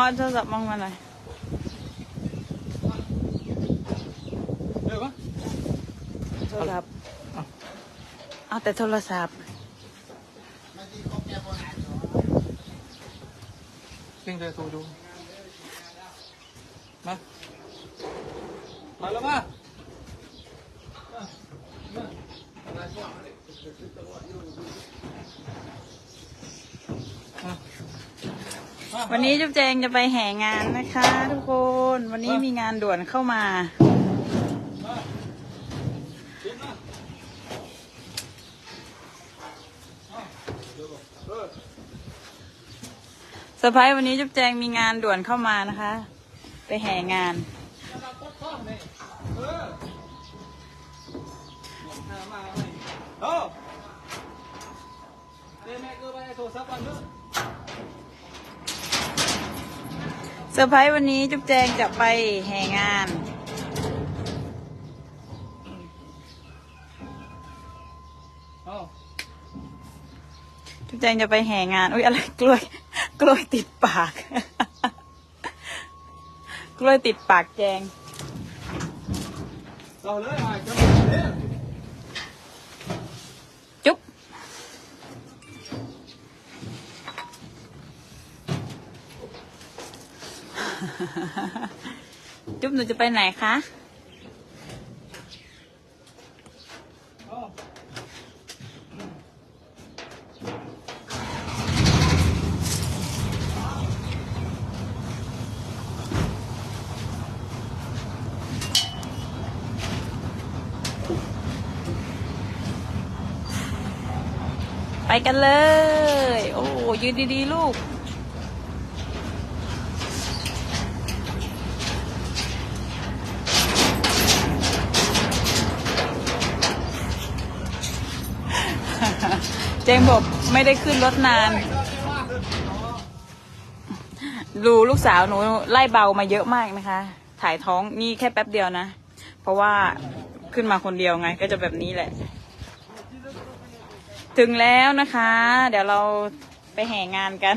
อโทรศัพท์มองมาหน่อยเร็วปะโทรศัพท์ เอา เอาแต่โทรศัพท์ เร่งเร็ วันนี้จุ๊บแจงจะไปแห่งานนะคะ ทุกคน วันนี้มีงานด่วนเข้ามาเซอร์ไพรส์วันนี้จุ๊บแจงมีงานด่วนเข้ามานะคะ ไปแห่งานโอ้เดี๋ยวแม่ ซอร์ไพรส์วันนี้จุ๊บแจงจะไปแห่งานเอาจุ๊บแจงจะไปแห่งาน อุ้ยอะไรกล้วย กล้วยติดปาก กล้วยติดปากแจงเอาเลยมาจับ จุ๊บหนูจะไปไหนคะไปกันเลย โอ้ยืนดีๆ ลูก จงบอกไม่ได้ขึ้นรถนาน ดูลูกสาวหนูไล่เบามาเยอะมากนะคะ ถ่ายท้องนี่แค่แป๊บเดียวนะ เพราะว่าขึ้นมาคนเดียวไง ก็จะแบบนี้แหละ ถึงแล้วนะคะ เดี๋ยวเราไปแห่งานกัน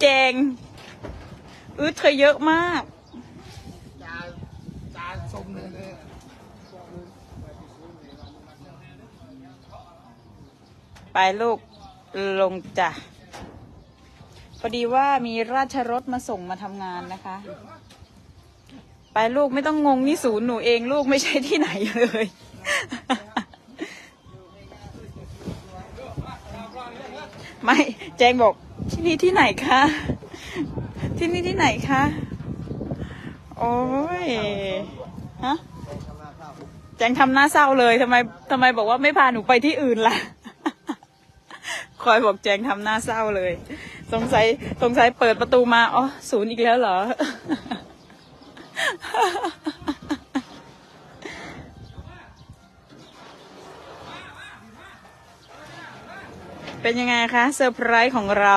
เจงอืดเธอเยอะมาก จานจานสมเลยเลย ไปลูกลงจ้ะพอดีว่ามีราชรถมาส่งมาทำงานนะคะ ไปลูกไม่ต้องงงนี่ศูนย์หนูเองลูกไม่ใช่ที่ไหนเลย ไม่แจงบอกที่นี่ที่ไหนคะที่นี่ที่ไหนคะโอ้ยฮะแจงทำหน้าเศร้าเลยทำไมทำไมบอกว่าไม่พาหนูไปที่อื่นล่ะ คอยบอกแจงทำหน้าเศร้าเลย สงสัยสงสัยเปิดประตูมา อ๋อ ศูนย์อีกแล้วเหรอ เป็นยังไงคะเซอร์ไพรส์ของเรา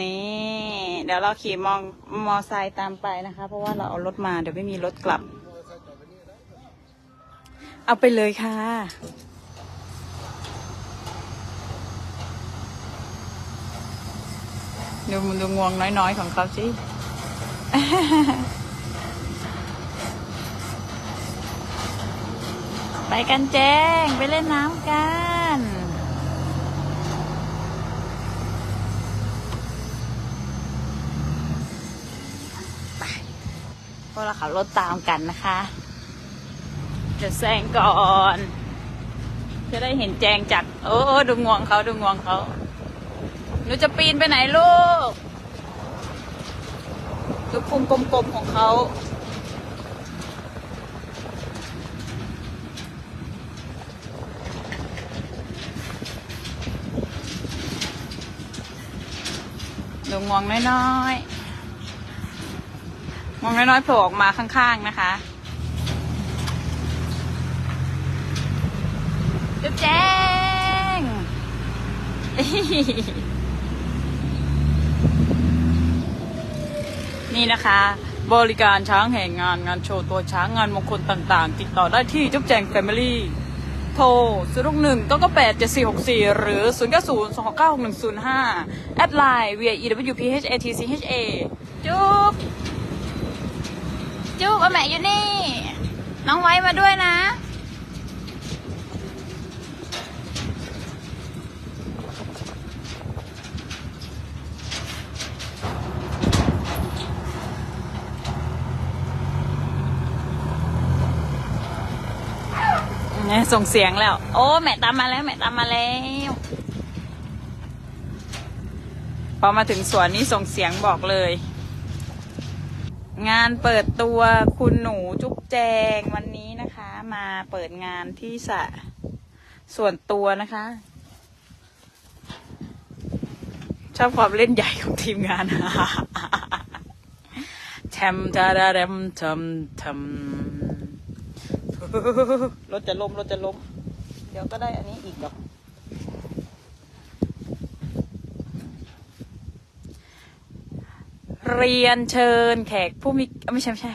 นี่ เดี๋ยวเราขี่มองมอไซค์ตามไปนะคะ เพราะว่าเราเอารถมาเดี๋ยวไม่มีรถกลับ เอาไปเลยค่ะ ดูมันดูงวงน้อยๆของเขาสิไปกันแจ้ง ไปเล่นน้ำกัน พ วกเราขับรถตามกันนะคะจะแซงก่อน จะได้เห็นแจงจัดโอ้โอ้ดูงวงเขาดูงวงเขาหนูจะปีนไปไหนลูกดูพุงกลมๆของเขาดูงวงน้อยๆ งวงน้อยๆโผล่ออกมาข้างๆนะคะจุ๊บแจ้งนี่นะคะ บริการช้างแห่งงานงานโชว์ตัวช้างงานมงคลต่างๆ ติดต่อได้ที่จุ๊บแจงแฟมิลี่โทรศูนย์หนึ่งต้องก็แปดเจ็ดสี่หกสี่หรือศูนย์เก้าศูนย์สองหกเก้าหกหนึ่งศูนย์ห้าแอดไลน์ via e w p h a t c h a จุ๊บ จุ๊บเอาแม่อยู่นี่ น้องไว้มาด้วยนะเนี่ยส่งเสียงแล้ว โอ้ แม่ตามมาแล้ว แม่ตามมาแล้ว พอมาถึงสวนนี้ส่งเสียงบอกเลย งานเปิดตัวคุณหนูจุ๊บแจงวันนี้นะคะ มาเปิดงานที่สะส่วนตัวนะคะ ชอบความเล่นใหญ่ของทีมงานแทมจาดาเรมทำทำรถจะล้มรถจะล้มเดี๋ยวก็ได้อันนี้อีกดอก เรียนเชิญ แขกผู้มีไม่ใช่ไม่ใช่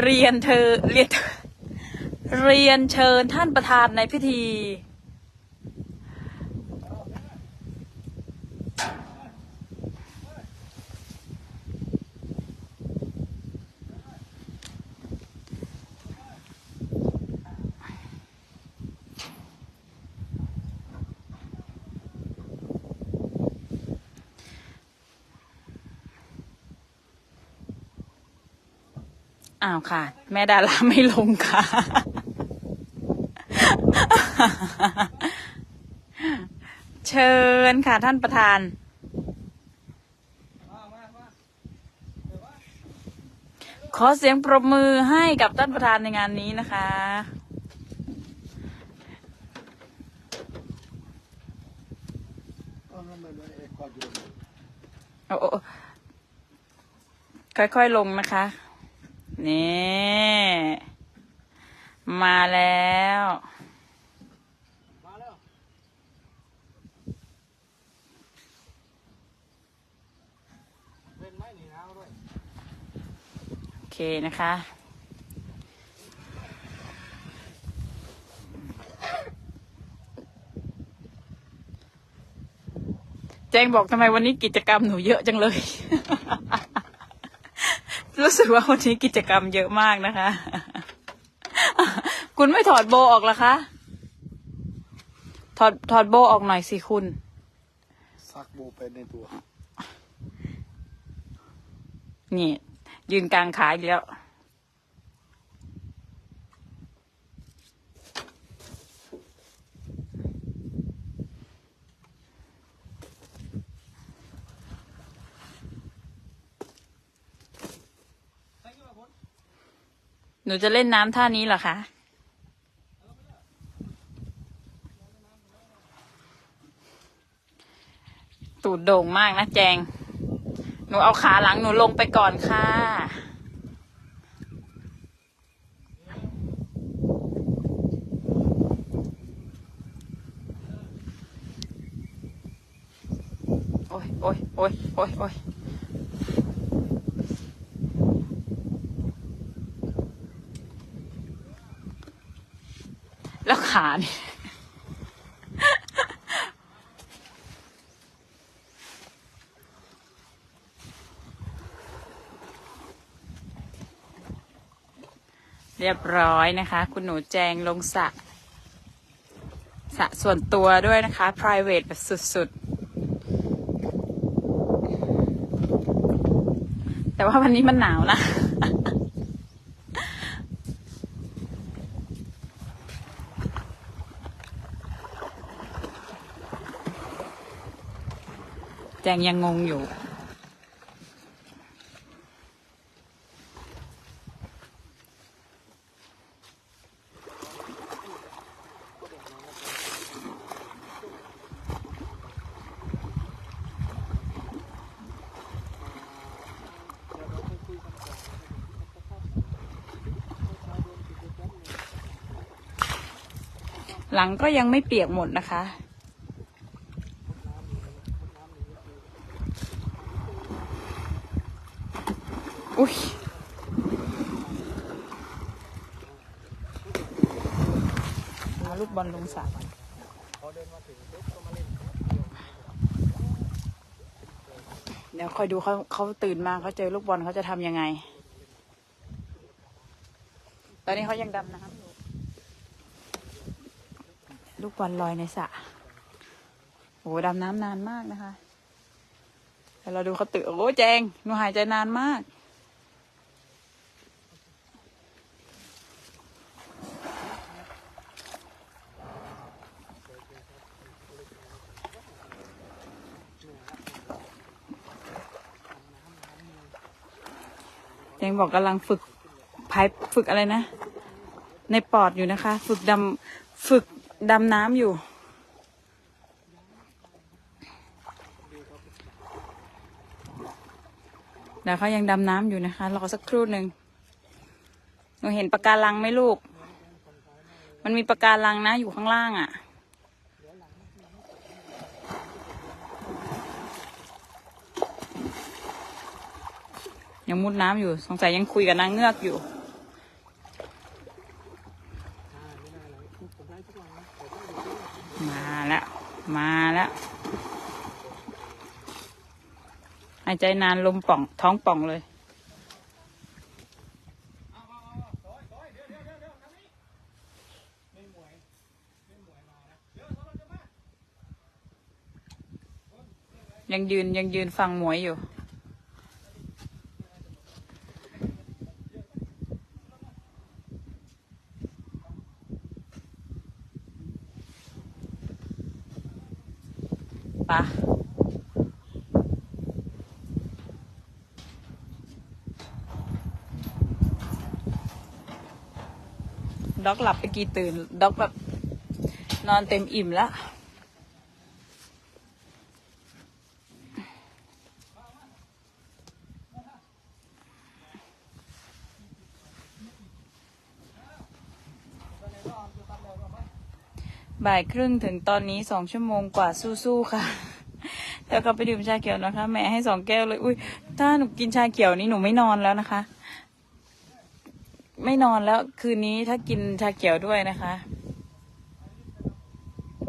เรียนเธอเรียนเธอเรียนเชิญท่านประธานในพิธี อ้าวค่ะ แม่ดาราไม่ลงค่ะ เชิญค่ะท่านประธาน ขอเสียงปรบมือให้กับท่านประธานในงานนี้นะคะค่อยๆลงนะคะ นี่มาแล้วมาแล้ว โอเคนะคะ แจงบอกทำไมวันนี้กิจกรรมหนูเยอะจังเลย รู้สึกว่าวันนี้กิจกรรมเยอะมากนะคะ คุณไม่ถอดโบออกเหรอคะ ถอดถอดโบออกหน่อยสิคุณ ซักโบไปในตัว นี่ ยืนกลางขาอีกแล้ว หนูจะเล่นน้ำท่านี้เหรอคะตูดโด่งมากนะแจง หนูเอาขาหลังหนูลงไปก่อนค่ะ โอ้ยโอ้ยโอ้ยโอ้ยโอ้ยแล้ว ขานี่เรียบร้อยนะคะ คุณหนูแจงลงสระสระส่วนตัวด้วยนะคะ private แบบสุดๆ แต่ว่าวันนี้มันหนาวนะ แจงยังงงอยู่ หลังก็ยังไม่เปียกหมดนะคะ อุ้ยเอาลูกบอลลงสระก่นเดี๋ยวคอยดูเขาเขาตื่นมาเขาเจอลูกบอลเขาจะทำยังไง ตอนนี้เขายังดำน้ำอยู่ลูกบอลลอยในสระโอ้ดำน้ำนานมากนะคะแต่เราดูเขาตื่นโอ้แจงหนูหายใจนานมาก จงบอกกำลังฝึกพายฝึกอะไรนะ ในปอดอยู่นะคะ ฝึกดำฝึกดำน้ำอยู่เดี๋ยวเขายังดำน้ำอยู่นะคะรอสักครู่หนึ่งหนูเห็นปะการังไหมลูก มันมีปะการังนะอยู่ข้างล่างอะ่ะ ยังมุดน้ำอยู่ สงสัยยังคุยกับนางเงือกอยู่ มาแล้ว มาแล้วหายใจนานลมป่อง ท้องป่องเลย ยังยืนยังยืนฟังหมวยอยู่ ปะด็อกหลับไปกี่ตื่นด็อกแบบนอนเต็มอิ่มแล้ว บ่ายครึ่งถึงตอนนี้สองชั่วโมงกว่าสู้ๆค่ะแล้วก็ไปดื่มชาเขียวนะคะ แม่ให้สองแก้วเลย อุ้ยถ้าหนูกินชาเขียวนี้หนูไม่นอนแล้วนะคะ ไม่นอนแล้วคืนนี้ถ้ากินชาเขียวด้วยนะคะ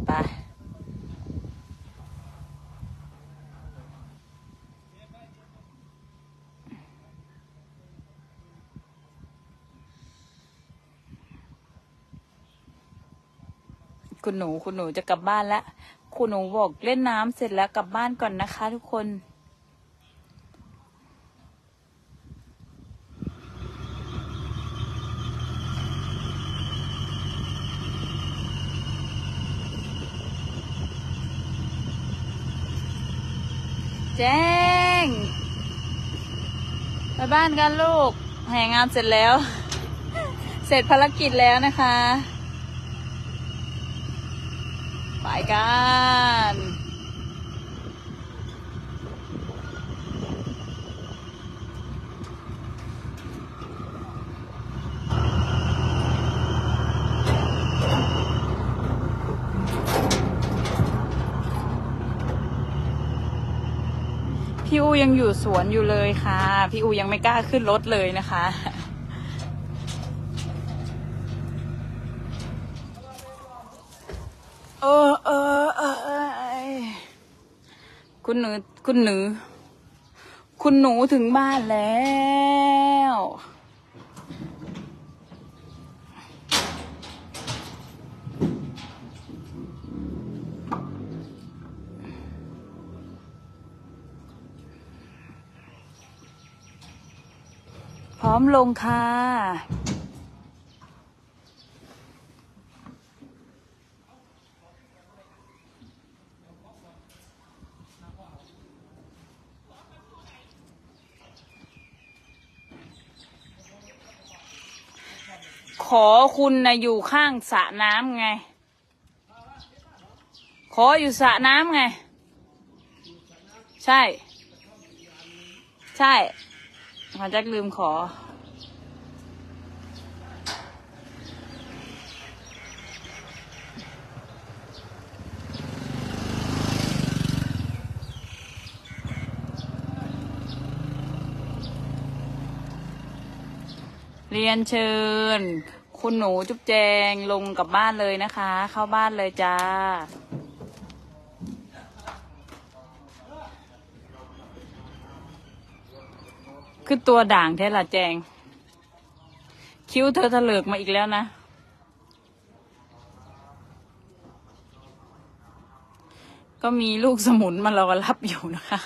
ไป คุณหนูคุณหนูจะกลับบ้านแล้วคุณหนูบอกเล่นน้ำเสร็จแล้วกลับบ้านก่อนนะคะ ทุกคนแจ้ง ไปบ้านกันลูก แห่งานเสร็จแล้ว เสร็จภารกิจแล้วนะคะ ไปกันพี่อูยังอยู่สวนอยู่เลยค่ะ พี่อูยังไม่กล้าขึ้นรถเลยนะคะ เออเออเออเออเอย คุณหนู คุณหนูถึงบ้านแล้ว พร้อมลงค่ะ ขอคุณนะอยู่ข้างสระน้ำไง ขออยู่สระน้ำไง ใช่ ใช่ขอแจ็คลืมขอ เรียนเชิญ คุณหนูจุ๊บแจงลงกับบ้านเลยนะคะ เข้าบ้านเลยจ้า คือตัวด่างแท้ละแจง คิ้วเธอถลิกมาอีกแล้วนะก็มีลูกสมุนมารอรับอยู่นะคะ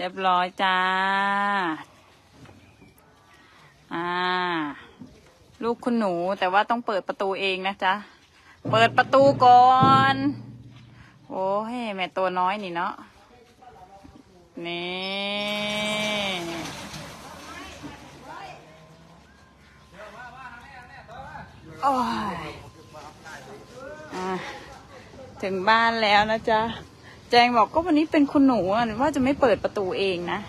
เรียบร้อยจ้า อ่า ลูกคุณหนูแต่ว่าต้องเปิดประตูเองนะจ๊ะ เปิดประตูก่อน โอ้ยแม่ตัวน้อยนี่เนาะ นี่ โอ้ย อะถึงบ้านแล้วนะจ๊ะ แจงบอกก็วันนี้เป็นคุณหนูอะว่าจะไม่เปิดประตูเองนะ